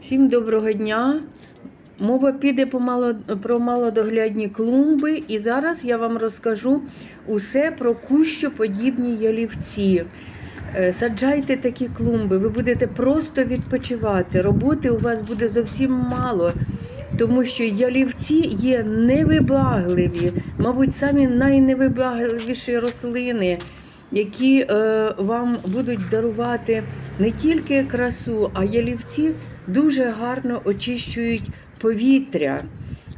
Всім доброго дня. Мова піде про малодоглядні клумби, і зараз я вам розкажу усе про кущоподібні ялівці. Е, Саджайте такі клумби, ви будете просто відпочивати. Роботи у вас буде зовсім мало, тому що ялівці є невибагливі, мабуть, самі найневибагливіші рослини, які е, вам будуть дарувати не тільки красу, а ялівці дуже гарно очищують повітря.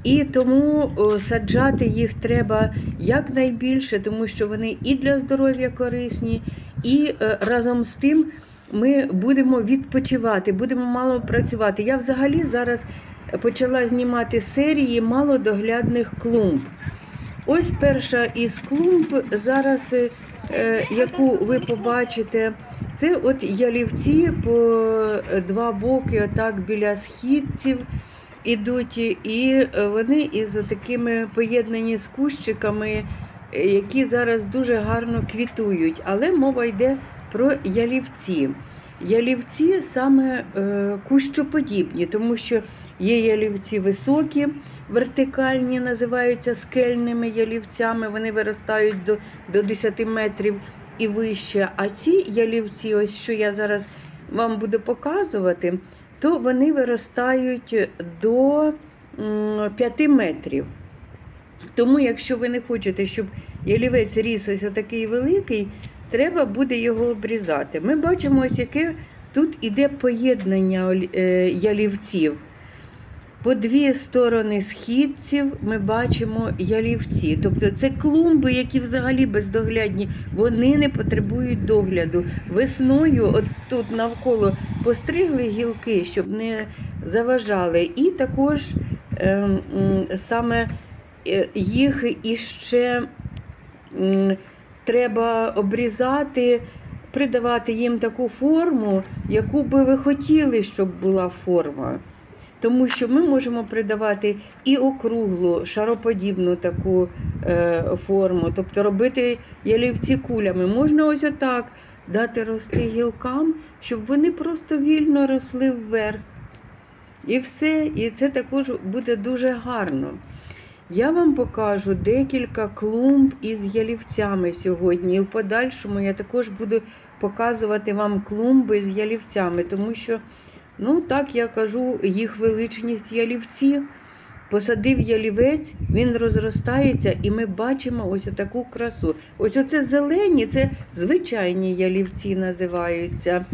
І тому о, саджати їх треба якнайбільше, тому що вони і для здоров'я корисні, і е, разом з тим ми будемо відпочивати, будемо мало працювати. Я взагалі зараз почала знімати серії малодоглядних клумб. Ось перша із клумб зараз, е, е, яку ви побачите, це от ялівці по е, два боки, отак біля східців ідуть, і е, вони із такими поєднані з кущиками, е, які зараз дуже гарно квітують. Але мова йде про ялівці. Ялівці саме е, кущоподібні, тому що є ялівці високі, вертикальні, називаються скельними ялівцями, вони виростають до, до 10 метрів і вище. А ці ялівці, ось що я зараз вам буду показувати, то вони виростають до 5 метрів. Тому, якщо ви не хочете, щоб ялівець ріс ось такий великий, треба буде його обрізати. Ми бачимо, ось яке тут іде поєднання е, ялівців. По дві сторони східців ми бачимо ялівці. Тобто це клумби, які взагалі бездоглядні, вони не потребують догляду. Весною, от тут навколо постригли гілки, щоб не заважали. І також ем, саме е, їх іще треба обрізати, придавати їм таку форму, яку би ви хотіли, щоб була форма. Тому що ми можемо придавати і округлу, шароподібну таку е, форму, тобто робити ялівці кулями. Можна ось отак дати рости гілкам, щоб вони просто вільно росли вверх. І все, і це також буде дуже гарно. Я вам покажу декілька клумб із ялівцями сьогодні. І в подальшому я також буду показувати вам клумби з ялівцями, тому що, ну так я кажу, їх величність ялівці. Посадив ялівець, він розростається, і ми бачимо ось таку красу. Ось оце зелені, це звичайні ялівці називаються.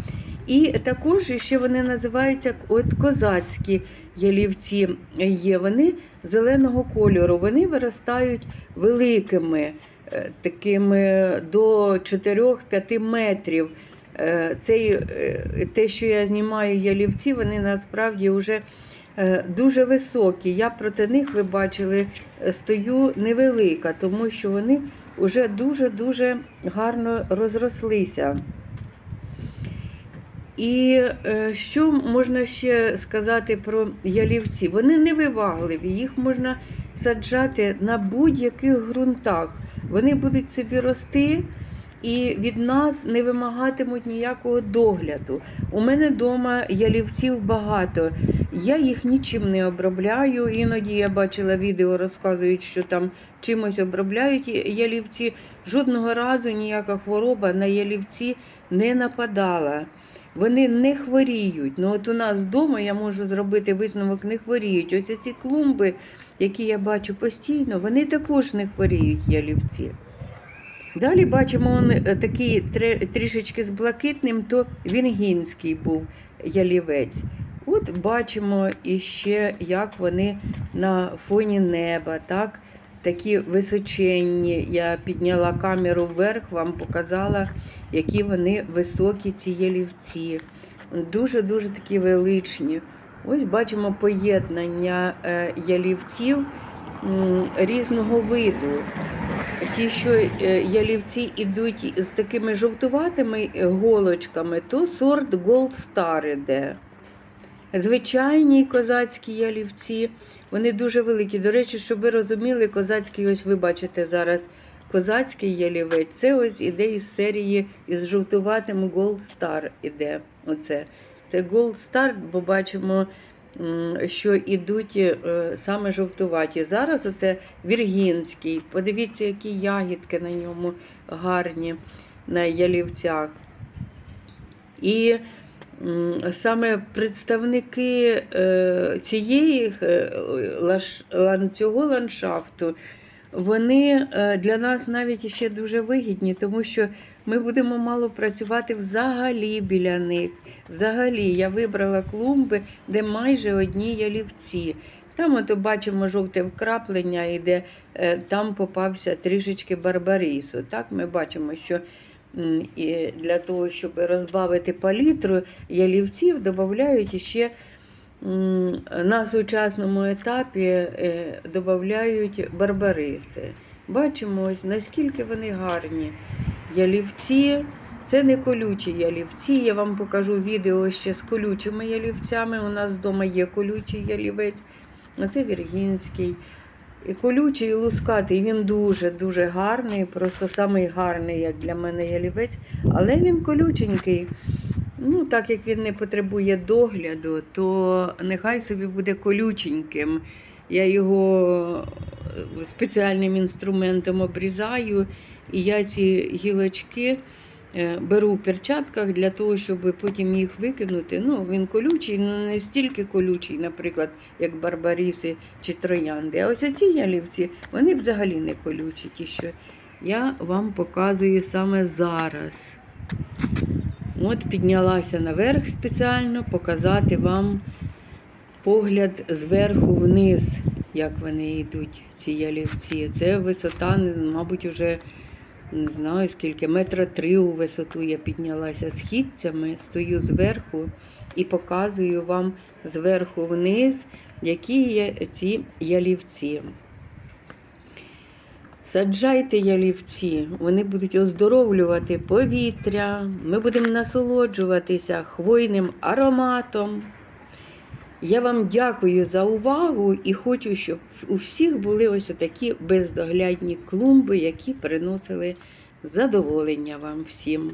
І також ще вони називаються от козацькі ялівці є. Вони зеленого кольору. Вони виростають великими, е, такими до 4-5 метрів. Е, Цей, е, те, що я знімаю ялівці, вони насправді вже дуже високі. Я проти них, ви бачили, стою невелика, тому що вони вже дуже-дуже гарно розрослися. І е, що можна ще сказати про ялівці? Вони невивагливі, їх можна саджати на будь-яких ґрунтах. Вони будуть собі рости і від нас не вимагатимуть ніякого догляду. У мене вдома ялівців багато. Я їх нічим не обробляю. Іноді я бачила відео, розказують, що там чимось обробляють ялівці. Жодного разу ніяка хвороба на ялівці не нападала. Вони не хворіють. Ну от у нас вдома я можу зробити висновок, не хворіють. Ось ці клумби, які я бачу постійно, вони також не хворіють ялівці. Далі бачимо он, е, такий трішечки з блакитним, то вінгінський був ялівець. От бачимо іще, як вони на фоні неба, так? Такі височенні. Я підняла камеру вверх, вам показала, які вони високі, ці ялівці. Дуже-дуже такі величні. Ось бачимо поєднання е, ялівців різного виду. Ті, що е, ялівці йдуть з такими жовтуватими е, голочками, то сорт Gold Star іде. Звичайні козацькі ялівці, вони дуже великі. До речі, щоб ви розуміли, козацький, ось ви бачите зараз козацький ялівець. Це ось іде із серії із жовтуватим Gold Star іде. Оце. Це Gold Star, бо бачимо, що ідуть е, саме жовтуваті. Зараз оце Віргінський. Подивіться, які ягідки на ньому гарні на ялівцях. І саме представники е, цієї е, цього ландшафту, вони е, для нас навіть ще дуже вигідні, тому що ми будемо мало працювати взагалі біля них. Взагалі, я вибрала клумби, де майже одні ялівці. Там ото бачимо жовте вкраплення, і де там попався трішечки барбарису. Так ми бачимо, що і для того, щоб розбавити палітру ялівців, додають ще на сучасному етапі е, додають барбариси. Бачимо, ось наскільки вони гарні. Ялівці. Це не колючі ялівці. Я вам покажу відео ще з колючими ялівцями. У нас вдома є колючий ялівець, а це Віргінський. І колючий, і лускатий, він дуже-дуже гарний, просто самий гарний, як для мене ялівець, але він колюченький. Ну, так як він не потребує догляду, то нехай собі буде колюченьким. Я його е, спеціальним інструментом обрізаю, і я ці гілочки беру в перчатках для того, щоб потім їх викинути. Ну, він колючий, ну не стільки колючий, наприклад, як барбаріси чи троянди. А ось ці ялівці, вони взагалі не колючі, ті, що я вам показую саме зараз. От піднялася наверх спеціально показати вам погляд зверху вниз, як вони йдуть, ці ялівці. Це висота, мабуть, уже не знаю скільки, метра три у висоту я піднялася східцями, стою зверху і показую вам зверху вниз, які є ці ялівці. Саджайте ялівці, вони будуть оздоровлювати повітря, ми будемо насолоджуватися хвойним ароматом. Я вам дякую за увагу і хочу, щоб у всіх були ось такі бездоглядні клумби, які приносили задоволення вам всім.